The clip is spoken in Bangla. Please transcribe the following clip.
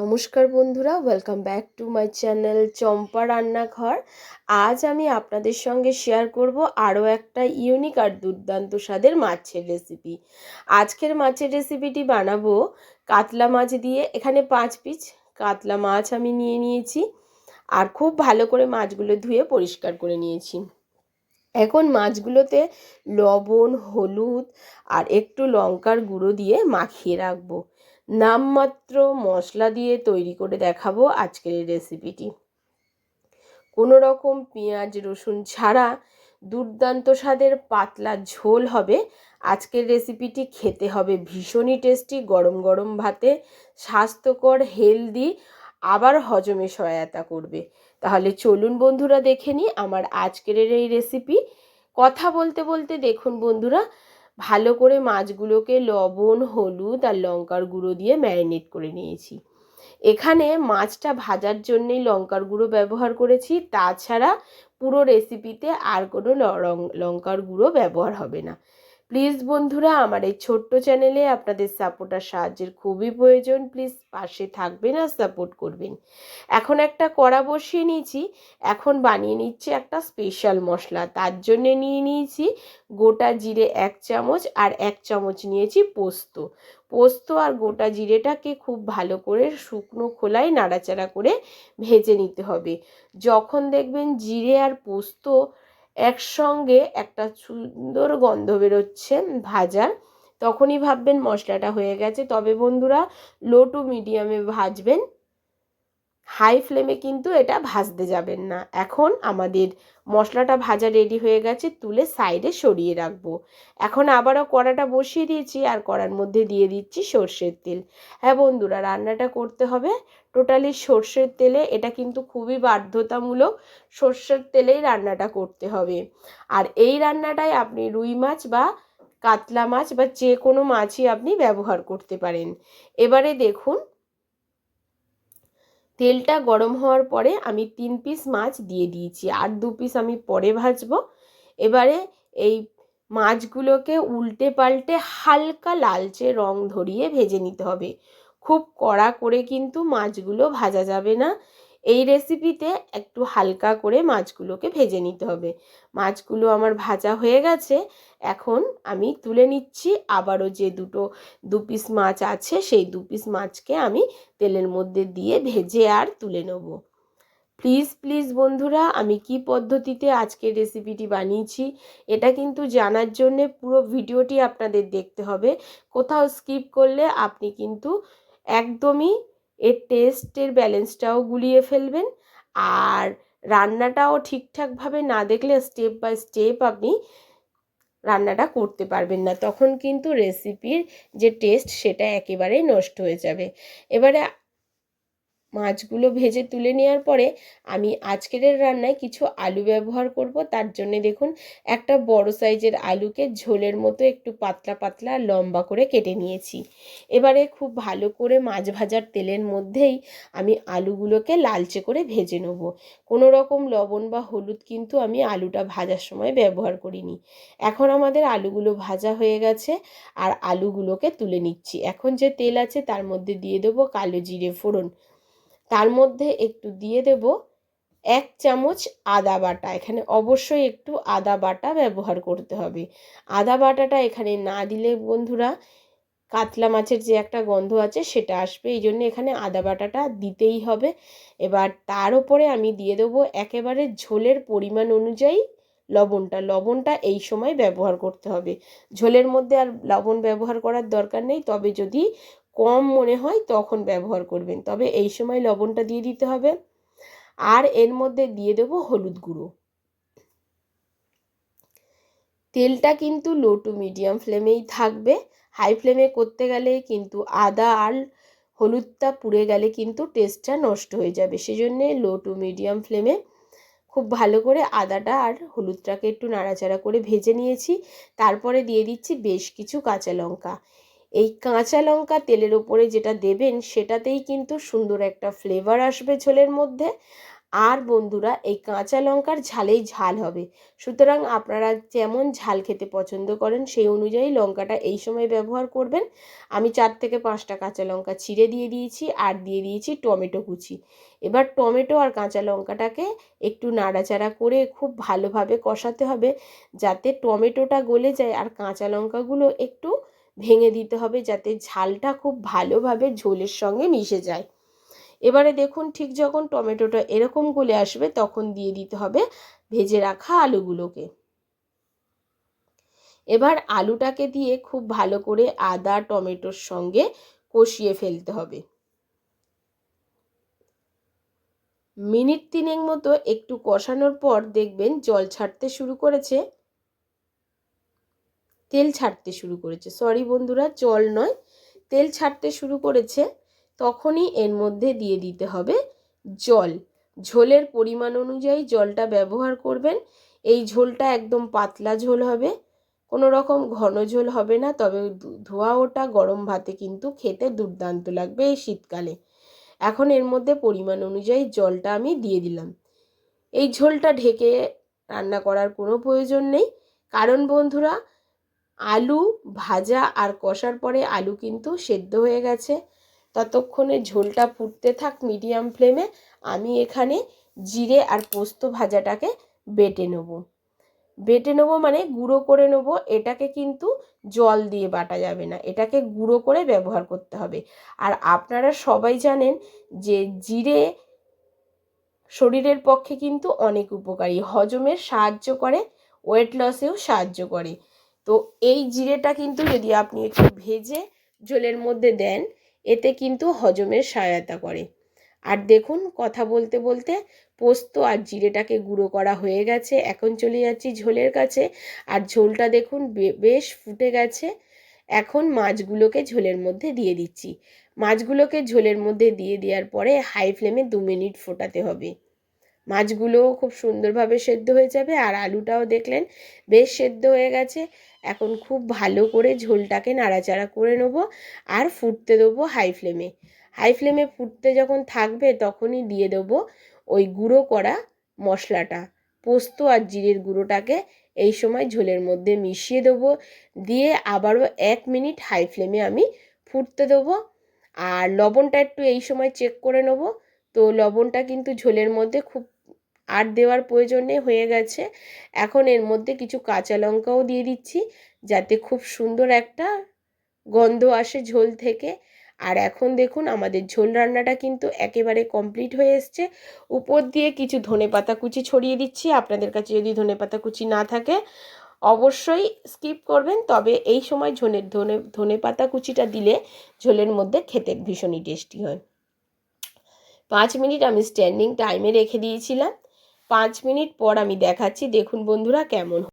নমস্কার বন্ধুরা welcome back to my channel Champa রান্নাঘর। আজ আমি আপনাদের সঙ্গে শেয়ার করব আরও একটা ইউনিক আর দুর্দান্ত স্বাদের মাছের রেসিপি আজকের মাছের রেসিপিটি বানাবো কাতলা মাছ দিয়ে। এখানে পাঁচ পিস কাতলা মাছ আমি নিয়ে নিয়েছি আর খুব ভালো করে মাছগুলো ধুয়ে পরিষ্কার করে নিয়েছি। এখন মাছগুলোতে লবণ, হলুদ আর একটু লঙ্কার গুঁড়ো দিয়ে মাখিয়ে রাখব। নামমাত্র মশলা দিয়ে তৈরি করে দেখাবো আজকের এই রেসিপিটি কোনো রকম পেঁয়াজ, রসুন ছাড়া দুর্দান্ত স্বাদের পাতলা ঝোল হবে। আজকের রেসিপিটি খেতে হবে ভীষণই টেস্টি গরম গরম ভাতে, স্বাস্থ্যকর হেলদি আবার হজমে সহায়তা করবে। তাহলে চলুন বন্ধুরা দেখে নিই আমার আজকের এই রেসিপি কথা বলতে বলতে দেখুন বন্ধুরা ভালো করে মাছগুলোকে লবণ, হলুদ আর লঙ্কার গুঁড়ো দিয়ে ম্যারিনেট করে নিয়েছি। এখানে মাছটা ভাজার জন্যেই লঙ্কার গুঁড়ো ব্যবহার করেছি। তাছাড়া পুরো রেসিপিতে আর কোনো লঙ্কার গুঁড়ো ব্যবহার হবে না। প্লিজ বন্ধুরা, আমার এই ছোট্ট চ্যানেলে আপনাদের সাপোর্ট আর সাহায্যের খুবই প্রয়োজন। প্লিজ পাশে থাকবেন আর সাপোর্ট করবেন। এখন একটা কড়া বসিয়ে নিয়েছি। এখন বানিয়ে নিচ্ছে একটা স্পেশাল মশলা। তার জন্যে নিয়ে নিয়েছি গোটা জিরে এক চামচ আর এক চামচ নিয়েছি পোস্ত। পোস্ত আর গোটা জিরেটাকে খুব ভালো করে শুকনো খোলায় নাড়াচাড়া করে ভেজে নিতে হবে। যখন দেখবেন জিরে আর পোস্ত একসঙ্গে একটা সুন্দর গন্ধ বেরোচ্ছে ভাজার। তখনই ভাববেন মশলাটা হয়ে গেছে। তবে বন্ধুরা লো টু মিডিয়ামে ভাজবেন। হাই ফ্লেমে কিন্তু এটা ভাজতে যাবেন না। এখন আমাদের মশলাটা ভাজা রেডি হয়ে গেছে, তুলে সাইডে সরিয়ে রাখব। এখন আবারও কড়াটা বসিয়ে দিয়েছি আর কড়ার মধ্যে দিয়ে দিচ্ছি সর্ষের তেল। হ্যাঁ বন্ধুরা, রান্নাটা করতে হবে। টোটালি সর্ষের তেলে এটা কিন্তু খুবই বাধ্যতামূলক সর্ষের তেলেই রান্নাটা করতে হবে। আর এই রান্নাটায় আপনি রুই মাছ বা কাতলা মাছ বা যে কোনো মাছই আপনি ব্যবহার করতে পারেন। এবারে দেখুন তেলটা গরম হওয়ার পরে আমি তিন পিস মাছ দিয়ে দিয়েছি, আর দু পিস আমি পরে ভাজবো। এবারে এই মাছগুলোকে উল্টে পাল্টে হালকা লালচে রং ধরিয়ে ভেজে নিতে হবে। খুব কড়া করে কিন্তু মাছগুলো ভাজা যাবে না। এই রেসিপিতে একটু হালকা করে মাছগুলোকে ভেজে নিতে হবে। মাছগুলো আমার ভাজা হয়ে গেছে, এখন আমি তুলে নিচ্ছি। আবারও যে দুটো দু পিস মাছ আছে, সেই দু পিস মাছকে আমি তেলের মধ্যে দিয়ে ভেজে আর তুলে নেব। প্লিজ প্লিজ বন্ধুরা, আমি কি পদ্ধতিতে আজকের রেসিপিটি বানিয়েছি, এটা কিন্তু জানার জন্যে পুরো ভিডিওটি আপনাদের দেখতে হবে। কোথাও স্কিপ করলে আপনি কিন্তু একদমই এর টেস্টের ব্যালেন্সটাও গুলিয়ে ফেলবেন। আর রান্নাটাও ঠিকঠাকভাবে না দেখলে স্টেপ বাই স্টেপ আপনি রান্নাটা করতে পারবেন না। তখন কিন্তু রেসিপির যে টেস্ট সেটা একেবারেই নষ্ট হয়ে যাবে। এবারে মাছগুলো ভেজে তুলে নেওয়ার পরে আমি আজকের রান্নায় কিছু আলু ব্যবহার করব। তার জন্য দেখুন, একটা বড় সাইজের আলুকে ঝোলের মতো একটু পাতলা পাতলা লম্বা করে কেটে নিয়েছি। এবারে খুব ভালো করে মাছ ভাজার তেলের মধ্যেই আমি আলুগুলোকে লালচে করে ভেজে নেব। কোনো রকম লবণ বা হলুদ কিন্তু আমি আলুটা ভাজার সময় ব্যবহার করিনি। এখন আমাদের আলুগুলো ভাজা হয়ে গেছে আর আলুগুলোকে তুলে নিচ্ছি। এখন যে তেল আছে তার মধ্যে দিয়ে দেবো কালো জিরে ফোড়ন। তার মধ্যে একটু দিয়ে দেব এক চামচ আদা বাটা। এখানে অবশ্যই একটু আদা বাটা ব্যবহার করতে হবে। আদা বাটাটা এখানে না দিলে বন্ধুরা কাতলা মাছের যে একটা গন্ধ আছে সেটা আসবে। এই জন্য এখানে আদা বাটাটা দিতেই হবে। এবার তার উপরে আমি দিয়ে দেবো একেবারে ঝোলের পরিমাণ অনুযায়ী লবণটা। লবণটা এই সময় ব্যবহার করতে হবে। ঝোলের মধ্যে আর লবণ ব্যবহার করার দরকার নেই। তবে যদি কম মনে হয় তখন ব্যবহার করবেন। তবে এই সময় লবণটা দিয়ে দিতে হবে। আর এর মধ্যে দিয়ে দেব হলুদ গুঁড়ো। তেলটা কিন্তু লো টু মিডিয়াম ফ্লেমেই থাকবে। হাই ফ্লেমে করতে গেলে কিন্তু আদা আর হলুদটা পুড়ে গেলে কিন্তু টেস্টটা নষ্ট হয়ে যাবে। সেজন্যে লো টু মিডিয়াম ফ্লেমে খুব ভালো করে আদাটা আর হলুদটাকে একটু নাড়াচাড়া করে ভেজে নিয়েছি। তারপরে দিয়ে দিচ্ছি বেশ কিছু কাঁচা লঙ্কা। এই কাঁচা লঙ্কা তেলের ওপরে যেটা দেবেন, সেটাতেই কিন্তু সুন্দর একটা ফ্লেভার আসবে ঝোলের মধ্যে। আর বন্ধুরা, এই কাঁচা লঙ্কার ঝালেই ঝাল হবে। সুতরাং আপনারা যেমন ঝাল খেতে পছন্দ করেন, সেই অনুযায়ী লঙ্কাটা এই সময় ব্যবহার করবেন। আমি চার থেকে পাঁচটা কাঁচা লঙ্কা ছিঁড়ে দিয়ে দিয়েছি, আর দিয়ে দিয়েছি টমেটো কুচি। এবার টমেটো আর কাঁচা লঙ্কাটাকে একটু নাড়াচাড়া করে খুব ভালোভাবে কষাতে হবে, যাতে টমেটোটা গলে যায় আর কাঁচা লঙ্কাগুলো একটু ভেঙে দিতে হবে যাতে ঝালটা খুব ভালোভাবে ঝোলের সঙ্গে মিশে যায়। এবারে দেখুন ঠিক যখন টমেটোটা এরকম গলে আসবে তখন দিয়ে দিতে হবে ভেজে রাখা আলুগুলোকে। এবার আলুটাকে দিয়ে খুব ভালো করে আদা, টমেটোর সঙ্গে কষিয়ে ফেলতে হবে। মিনিট তিনেক মতো একটু কষানোর পর দেখবেন জল ছাড়তে শুরু করেছে। তেল ছাড়তে শুরু করেছে। সরি বন্ধুরা, জল নয়। তেল ছাড়তে শুরু করেছে, তখনই এর মধ্যে দিয়ে দিতে হবে জল। ঝোলের পরিমাণ অনুযায়ী জলটা ব্যবহার করবেন। এই ঝোলটা একদম পাতলা ঝোল হবে কোনো রকম ঘন ঝোল হবে না, তবে ধোয়া ওটা গরম ভাতে কিন্তু খেতে দুর্দান্ত লাগবে এই শীতকালে। এখন এর মধ্যে পরিমাণ অনুযায়ী জলটা আমি দিয়ে দিলাম। এই ঝোলটা ঢেকে রান্না করার কোনো প্রয়োজন নেই। কারণ বন্ধুরা আলু ভাজা আর কষার পরে আলু কিন্তু সেদ্ধ হয়ে গেছে। ততক্ষণে ঝোলটা ফুটতে থাক মিডিয়াম ফ্লেমে, আমি এখানে জিরে আর পোস্ত ভাজাটাকে বেটে নেব। বেটে নেব মানে গুঁড়ো করে নেব, এটাকে কিন্তু জল দিয়ে বাটা যাবে না, এটাকে গুঁড়ো করে ব্যবহার করতে হবে। আর আপনারা সবাই জানেন যে জিরে শরীরের পক্ষে কিন্তু অনেক উপকারী, হজমের সাহায্য করে ওয়েট লসেও সাহায্য করে। তো এই জিরেটা কিন্তু যদি আপনি একটু ভেজে ঝোলের মধ্যে দেন, এতে কিন্তু হজমের সহায়তা করে। আর দেখুন, কথা বলতে বলতে পোস্ত আর জিরেটাকে গুঁড়ো করা হয়ে গেছে। এখন চলে যাচ্ছি ঝোলের কাছে। আর ঝোলটা দেখুন বেশ ফুটে গেছে। এখন মাছগুলোকে ঝোলের মধ্যে দিয়ে দিচ্ছি। মাছগুলোকে ঝোলের মধ্যে দিয়ে দেওয়ার পরে হাই ফ্লেমে দু মিনিট ফোটাতে হবে। মাছগুলোও খুব সুন্দরভাবে সেদ্ধ হয়ে যাবে আর আলুটাও দেখলেন বেশ সেদ্ধ হয়ে গেছে। এখন খুব ভালো করে ঝোলটাকে নাড়াচাড়া করে নেব আর ফুটতে দেবো হাই ফ্লেমে। হাই ফ্লেমে ফুটতে যখন থাকবে তখনই দিয়ে দেবো ওই গুঁড়ো করা মশলাটা। পোস্ত আর জিরের গুঁড়োটাকে এই সময় ঝোলের মধ্যে মিশিয়ে দেবো। দিয়ে আবারও এক মিনিট হাই ফ্লেমে আমি ফুটতে দেবো। আর লবণটা একটু এই সময় চেক করে নেব। তো লবণটা কিন্তু ঝোলের মধ্যে খুব আর দেওয়ার প্রয়োজন হয়ে গেছে। এখন এর মধ্যে কিছু কাঁচা লঙ্কাও দিয়ে দিচ্ছি, যাতে খুব সুন্দর একটা গন্ধ আসে ঝোল থেকে। আর এখন দেখুন, আমাদের ঝোল রান্নাটা কিন্তু একেবারে কমপ্লিট হয়ে এসছে। উপর দিয়ে কিছু ধনে পাতা কুচি ছড়িয়ে দিচ্ছি। আপনাদের কাছে যদি ধনে পাতা কুচি না থাকে, অবশ্যই স্কিপ করবেন। তবে এই সময় ঝোলের ধনে ধনে পাতা কুচিটা দিলে ঝোলের মধ্যে খেতে ভীষণই টেস্টি হয়। পাঁচ মিনিট আমি স্ট্যান্ডিং টাইমে রেখে দিয়েছিলাম। পাঁচ মিনিট পর আমি দেখাচ্ছি। দেখুন বন্ধুরা কেমন